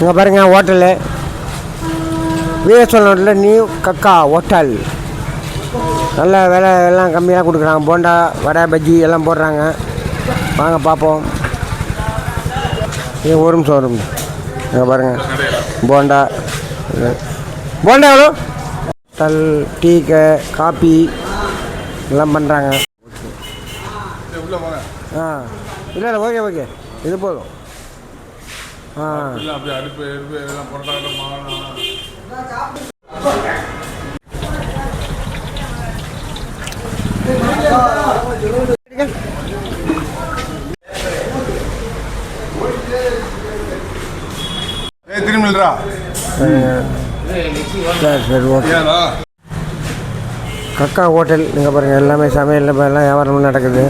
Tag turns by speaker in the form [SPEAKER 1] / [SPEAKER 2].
[SPEAKER 1] இங்கே பாருங்கள் hotel. VSL ரோட்டில் நியூ கக்கா ஹோட்டல் நல்ல விலை எல்லாம் கம்மியாக கொடுக்குறாங்க. போண்டா வடை பஜ்ஜி எல்லாம் போடுறாங்க. வாங்க பார்ப்போம். இது ஒரு நிமிஷம் ஒரு நிமிஷம். இங்கே பாருங்கள் போண்டா. போண்டா எவ்வளோ? ஹோட்டல் டீ காப்பி எல்லாம் பண்ணுறாங்க ஆ. இல்லை இல்லை ஓகே ஓகே. இது போதும்.
[SPEAKER 2] அடுப்பு எல்லாம் மாவட்டம் திரும்பிடுறா
[SPEAKER 1] சரி சரி ஓகே. கக்கா ஹோட்டல் இங்கே பாருங்கள் எல்லாமே சமையல் இப்ப எல்லாம் வியாபாரம் நடக்குது.